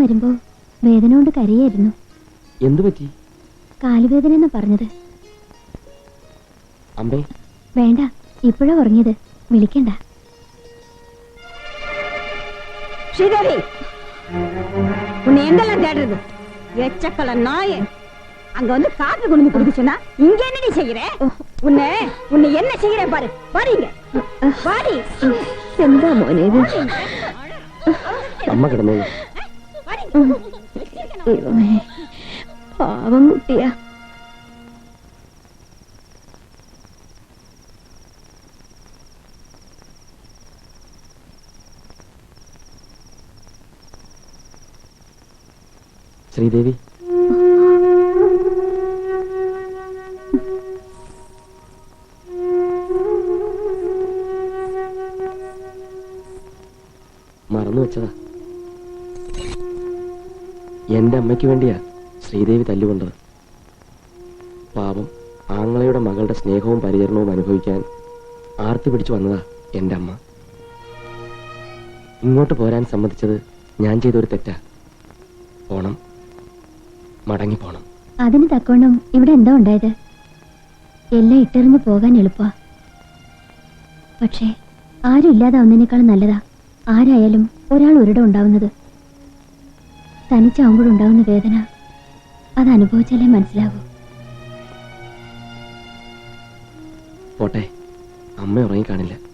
വരുമ്പോ വേദന കൊണ്ട് കരയായിരുന്നു എന്തു പറ്റി കാലുവേദന എന്നാ പറഞ്ഞത് അമ്മേ വേണ്ട ഇപ്പോഴാ ഉറങ്ങിയത് വിളിക്കണ്ട ஸ்ரீதேவி உன்னை எங்கெல்லாம் தேடுறது எச்சக்கல நாய அங்க வந்து காப்பி கொண்டு வந்து குடிக்க சொன்னா இங்க என்னடி செய்யற உன்னை உன்னை என்ன செய்யறேன் பாரு பாருங்க பாடி എന്താ മോനെ ഇത് അമ്മ കിടന്നേ ദൈവമേ പാവം കുട്ടിയാ. ശ്രീദേവി. എന്റെ അമ്മയ്ക്ക് വേണ്ടിയാ ശ്രീദേവി തല്ലുകൊണ്ടത്. പാപം ആങ്ങളയുടെ മകളുടെ സ്നേഹവും പരിചരണവും അനുഭവിക്കാൻ ആർത്തി പിടിച്ചു വന്നതാ എന്റെ അമ്മ. ഇങ്ങോട്ട് പോരാൻ സമ്മതിച്ചത് ഞാൻ ചെയ്തൊരു തെറ്റാ. പോണം. മടങ്ങി പോണം അതിന് തക്കോണം ഇവിടെ എന്താ ഉണ്ടായത്? എല്ലാം ഇട്ടെറിഞ്ഞു പോകാൻ എളുപ്പാ. പക്ഷേ ആരും ഇല്ലാതാവുന്നതിനേക്കാൾ നല്ലതാ ആരായാലും ഒരാൾ ഒരിടം ഉണ്ടാവുന്നത്. തനിച്ചാവുമ്പോഴുണ്ടാവുന്ന വേദന അത് അനുഭവിച്ചാലേ മനസ്സിലാവൂ പോട്ടെ. അമ്മ ഉറങ്ങിക്കാണില്ല.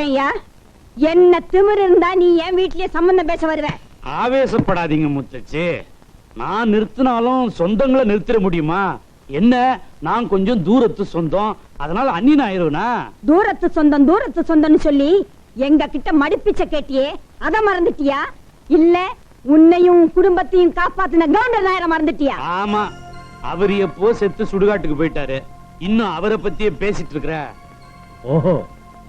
ஏய்யா என்ன திமிரு இருந்தா நீ என் வீட்லயே சம்பந்தம் பேச வருவ? ஆவேசப்படாதீங்க முத்தச்சி நான் நிறுத்தினாலும் சொந்தங்களை நிறுத்திட முடியுமா? என்ன? நான் கொஞ்சம் தூரத்து சொந்தம். அதனால அந்நியன் ஆயிருவனா? தூரத்து சொந்தம் தூரத்து சொந்தம்னு சொல்லி எங்க கிட்ட மடிப்பிச்ச கேட்டியே அத மறந்துட்டியா? இல்ல உன்னையும் உன் குடும்பத்தையும் காப்பாத்தின கவுண்டர் நாயரை மறந்துட்டியா? ஆமா அவர் எப்போ செத்து சுடுகாட்டுக்கு போயிட்டாரு. இன்னும் அவரை பத்தியே பேசிட்டு இருக்கிற. ഓഹോ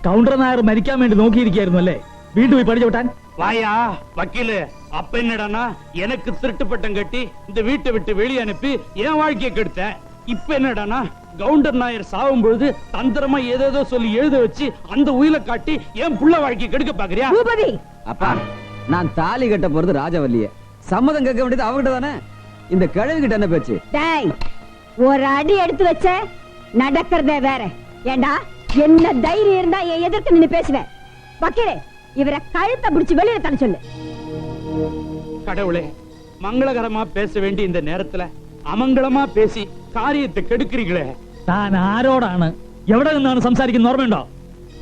കൗണ്ടർ നായർ മരിക്കാൻ വേണ്ടി നോക്കിയിരിക്കായിരുന്നു അല്ലേ വീണ്ടും പോയി പഠിച്ചു വിട്ടാൻ வாயா வக்கீலு அப்ப என்னடான்னா எனக்கு திருட்டு பட்டம் கட்டி இந்த வீட்டை விட்டு வெளியே அனுப்பி என் வாழ்க்கையை கெடுத்த இப்ப என்னடான்னா கவுண்டர் நாயர் சாகும் பொழுது தந்திரமா ஏதேதோ சொல்லி எழுத வச்சு அந்த உயிரை காட்டி என் புள்ள வாழ்க்கையை கெடுக்க பாக்குறியா பூபதி அப்பா நான் தாலி கட்ட போறது ராஜவல்லிய சம்மதம் கேட்க வேண்டியது அவகிட்ட தானே இந்த கிழவி கிட்ட என்ன பேச்சு டேய் ஒரு அடி எடுத்து வச்ச நடக்கிறதே வேற ஏண்டா என்ன தைரியம் இருந்தா என் எதிர்த்து நின்னு பேசுவேன் வக்கீலே இவரை கழுத்தை பிடிச்சு வெளியில தள்ள சொல்லு கடவுளே மங்களகரமா பேச வேண்டிய இந்த நேரத்துல அமங்கலமா பேசி காரியத்தை கெடுக்கிறீங்களே താൻ ആരോടാണ് എവിടെ നിന്നാണ് സംസാരിക്കുന്ന ഓർമ്മയുണ്ടോ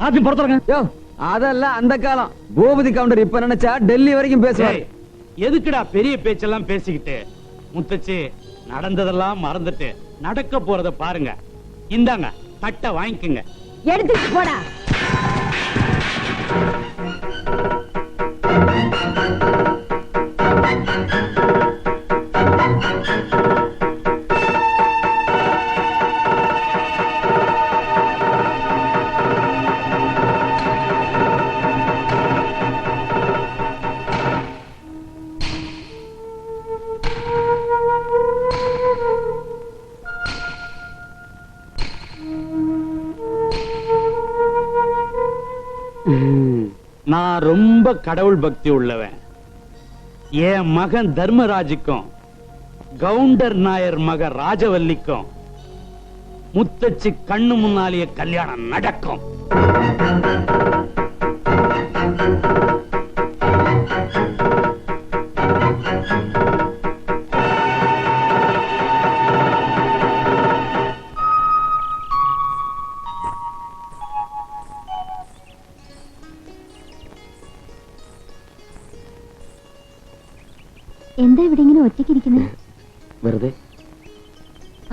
ആദ്യം പുറത്തിറങ്ങാൻ யோ அதெல்லாம் அந்த காலம் பூபதி கவுண்டர் இப்ப நினைச்சா டெல்லி வரைக்கும் பேசுவாரு ஏய், எதுக்குடா பெரிய பேச்செல்லாம் பேசிக்கிட்டு முத்தச்சி நடந்ததெல்லாம் மறந்துட்டு நடக்க போறத பாருங்க இந்தாங்க தட்டை வாங்கிக்கங்க எடுத்துட்டு போடா. நான் ரொம்ப கடவுள் பக்தி உள்ளவன். என் மகன் தர்மராஜுக்கும் கவுண்டர் நாயர் மக ராஜவல்லிக்கும் முத்தச்சி கண்ணு முன்னாலேயே கல்யாணம் நடக்கும்.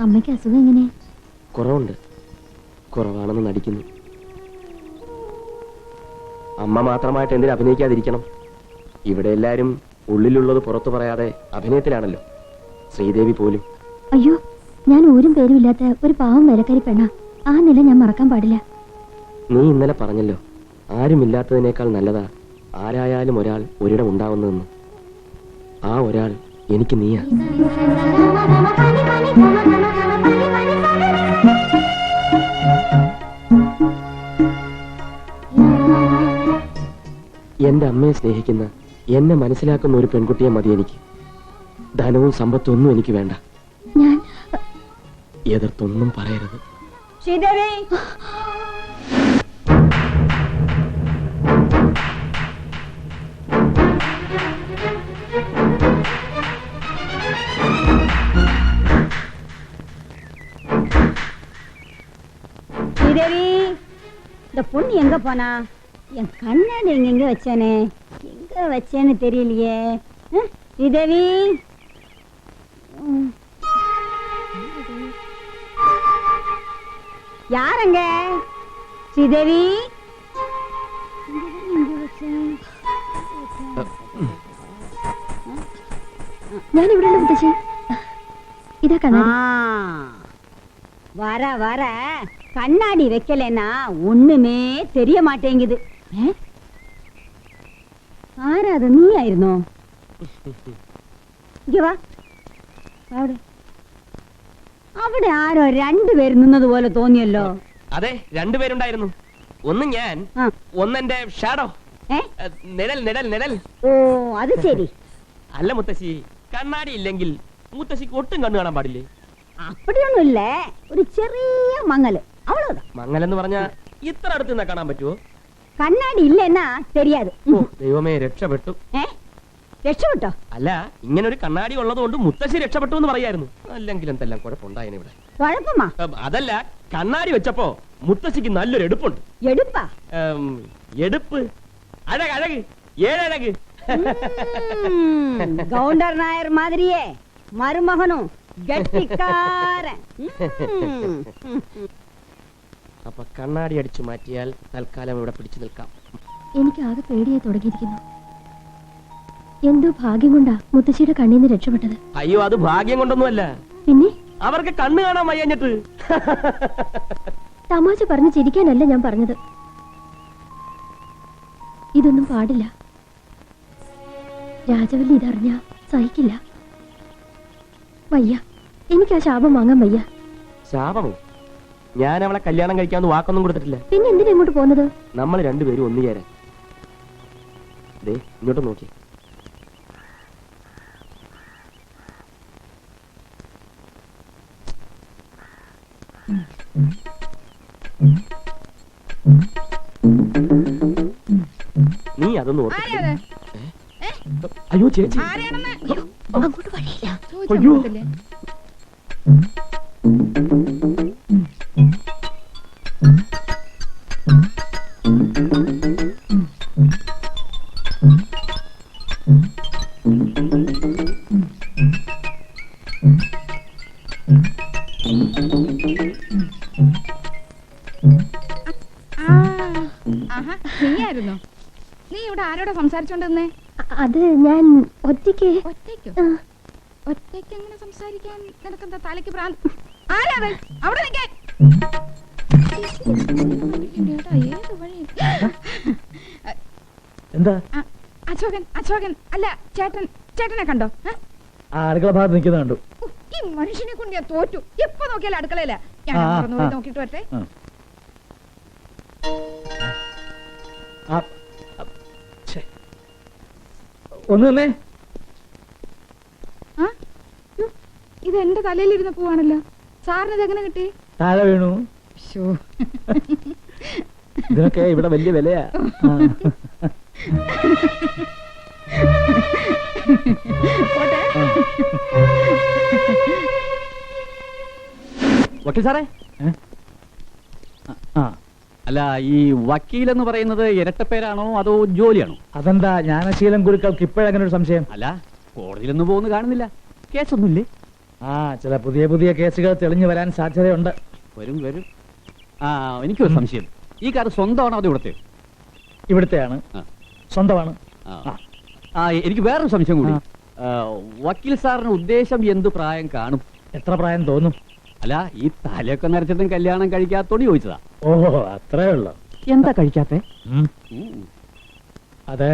അമ്മയ്ക്ക് അസുഖം എങ്ങനെ? കുറവുണ്ട്. കുറവാണെന്ന് നടിക്കുന്നു. അമ്മ മാത്രമായിട്ട് എന്തിനു അഭിനയിക്കാതിരിക്കണം? ഇവിടെ എല്ലാരും ഉള്ളിലുള്ളത് പുറത്തു പറയാതെ അഭിനയത്തിലാണല്ലോ. ശ്രീദേവി പോലും. അയ്യോ ഞാൻ ഊരും പേരും ഇല്ലാത്ത ഒരു പാവം വിലക്കരി പെണ്ണ. ആ നില ഞാൻ മറക്കാൻ പാടില്ല. നീ ഇന്നലെ പറഞ്ഞല്ലോ ആരുമില്ലാത്തതിനേക്കാൾ നല്ലതാ ആരായാലും ഒരാൾ ഒരിടം ഉണ്ടാവുന്നതെന്ന്. ആ ഒരാൾ എനിക്ക് നീയാ. എന്റെ അമ്മയെ സ്നേഹിക്കുന്ന എന്നെ മനസ്സിലാക്കുന്ന ഒരു പെൺകുട്ടിയെ മതി എനിക്ക് ധനവും സമ്പത്തും ഒന്നും എനിക്ക് വേണ്ട ഞാൻ എതിർത്തൊന്നും പറയരുത് ശ്രീദേവി ஸ்ரீதேவி இந்த பொண்ணு எங்க போனா என் கண்ணாடி எங்க எங்க வச்சேனே எங்க வச்சேன்னு தெரியலையே அஹ், ஸ்ரீதேவி ம். யாரங்க ஸ்ரீதேவி இங்கதானே எங்க வச்சேன்? ഞാൻ ഇവിടെ ഉള്ള മുത്തശ്ശി ഇതാ ஆ, കണ്ണാടി வர வர கண்ணாடி வைக்கலைன்னா ஒண்ணுமே தெரிய மாட்டேங்குது ஏ? ആരാ അത് നീയായിരുന്നോ? വാ. അവിടെ. ആരോ രണ്ടുപേര് നിന്നത് പോലെ തോന്നിയല്ലോ. അതെ രണ്ടുപേരുണ്ടായിരുന്നു ഒന്ന് ഞാൻ ഒന്നെന്റെ ഷാഡോ. നിഴൽ നിഴൽ നിഴൽ. ഓ അത് ശരി. അല്ല മുത്തശ്ശി കണ്ണാടി ഇല്ലെങ്കിൽ മുത്തശ്ശിക്ക് ഒട്ടും കണ്ണു കാണാൻ പാടില്ലേ? അപ്പടിയൊന്നുമില്ലേ. ഒരു ചെറിയ മങ്ങൽ. അവളോ മങ്ങലെന്ന് പറഞ്ഞാ ഇത്ര അടുത്ത് കാണാൻ പറ്റുമോ കണ്ണാടി ഇല്ലെന്നാ தெரியாது ഓ ദൈവമേ രക്ഷപ്പെട്ടു ഏ രക്ഷപ്പെട്ടോ അല്ല ഇങ്ങനെ ഒരു കണ്ണാടി ഉള്ളത് കൊണ്ട് മുത്തശ്ശി രക്ഷപ്പെട്ടു എന്ന് പറയായിരുന്നു അല്ലെങ്കിൽ എന്തെല്ലാം കുഴപ്പമുണ്ടായിരുന്നു ഇവിടെ കുഴപ്പമാ ഉം, അതല്ല കണ്ണാടി വെച്ചപ്പോ മുത്തശ്ശിക്ക് നല്ലൊരു എടുപ്പുണ്ട് എടുപ്പാ ഉം, എടുപ്പ് അഴക് അഴക് ഏഴഴക് ம், கவுண்டர் நாயர் மாதிரியே மருமகனும் கெட்டிக்காரன் ம். അപ്പൊ കണ്ണാടി അടിച്ചു മാറ്റിയാൽ തൽക്കാലം ഇവിടെ പിടിച്ചു നിൽക്കാം. എനിക്ക് ആകെ പേടിയായി തുടങ്ങിയിരിക്കുന്നു. എന്തോ ഭാഗ്യം കൊണ്ടാ മുത്തശ്ശിയുടെ കണ്ണിൽ നിന്ന് രക്ഷപ്പെട്ടത്. അയ്യോ അത് ഭാഗ്യം കൊണ്ടൊന്നുമല്ല. പിന്നെ? അവർക്ക് കണ്ണ് കാണാൻ വയ്യഞ്ഞിട്ട്. തമാശ പറഞ്ഞ് ചിരിക്കാനല്ല ഞാൻ പറഞ്ഞത്. ഇതൊന്നും പാടില്ല. രാജവല്ലി ഇതറിഞ്ഞ സഹിക്കില്ല. വയ്യ. എനിക്ക് ആ ശാപം വാങ്ങാൻ വയ്യ. ശാപമോ? ഞാൻ അവളെ കല്യാണം കഴിക്കാൻ വാക്കൊന്നും കൊടുത്തിട്ടില്ല. പിന്നെ എന്തിനാ ഇങ്ങോട്ട് പോകുന്നത്? നമ്മൾ രണ്ടുപേരും ഒന്നു ചേരാൻ. ദേ ഇങ്ങോട്ട് നോക്കി. നീ അതൊന്നും. അയ്യോ ചേച്ചി. അങ്ങോട്ട് വഴിയില്ല. അയ്യോ. നീയായിരുന്നോ നീ ഇവിടെ ആരോടാ സംസാരിച്ചോണ്ടിരുന്നേ? അത് ഞാൻ ഒറ്റയ്ക്ക്. ഒറ്റയ്ക്കോ? ഒറ്റയ്ക്ക് എങ്ങനെ സംസാരിക്കാൻ നിനക്കെന്താ തലയ്ക്ക് ഭ്രാന്ത് ആരാത് അവിടെ നിൽക്കാൻ എന്താ? ആ, അശോകൻ അശോകൻ. അല്ല ചേട്ടൻ ചേട്ടനെ കണ്ടോ? അടുക്കള ഭാഗത്ത് നിൽക്കുന്ന കണ്ടു. ഈ മനുഷ്യനെ കൊണ്ട് ഞാൻ തോറ്റു. എപ്പോ നോക്കിയാലും അടുക്കളയില്ല ഞാൻ. നോക്കിട്ട് വരട്ടെ. ഒന്ന് തന്നെ. ഇത് എന്റെ തലയിലിരുന്ന പൂവാണല്ലോ. സാറിന് ഇതെങ്ങനെ കിട്ടി? താഴെ വീണു. ഇതൊക്കെ ഇവിടെ വലിയ വിലയാ. വക്കീൽ സാറേ? ആ. അല്ല ഈ വക്കീൽ എന്ന് പറയുന്നത് ഇരട്ടപ്പേരാണോ അതോ ജോലിയാണോ? അതെന്താ ജ്ഞാനശീലം ഗുരുക്കൾക്ക് ഇപ്പോഴങ്ങനെ ഒരു സംശയം? അല്ല കോടതിയിലൊന്നും പോകുന്നു കാണുന്നില്ല. കേസൊന്നുമില്ലേ? ആ ചില പുതിയ പുതിയ കേസുകൾ തെളിഞ്ഞു വരാൻ സാധ്യതയുണ്ട്. വരും വരും. ആ എനിക്കൊരു സംശയം. ഈ കാർ സ്വന്തമാണോ അത് ഇവിടുത്തെ? ഇവിടുത്തെയാണ്. ആ. സ്വന്തമാണ്. ആ. ആ. ആ എനിക്ക് വേറൊരു സംശയം കൂടി. ആ. ആ, വക്കീൽ സാറിന് ഉദ്ദേശം എന്ത് പ്രായം കാണും? എത്ര പ്രായം തോന്നും? അല്ല ഈ തലയൊക്കെ നരച്ചിട്ടും കല്യാണം കഴിക്കാത്തോണ്ട് ചോദിച്ചതാ. ഓഹോ അത്രേ ഉള്ളു. എന്താ കഴിക്കാത്തെ? അതെ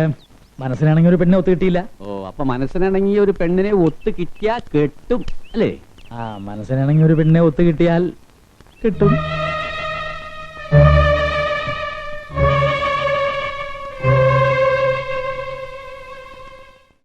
മനസ്സിനാണെങ്കിൽ ഒരു പെണ്ണെ ഒത്തു കിട്ടിയില്ല. ഓ അപ്പൊ മനസ്സിനാണെങ്കിൽ ഒരു പെണ്ണിനെ ഒത്ത് കിട്ടിയാ കെട്ടും അല്ലേ? ആ മനസ്സിനാണെങ്കിൽ ഒരു പെണ്ണെ ഒത്തു കിട്ടിയാൽ കിട്ടും.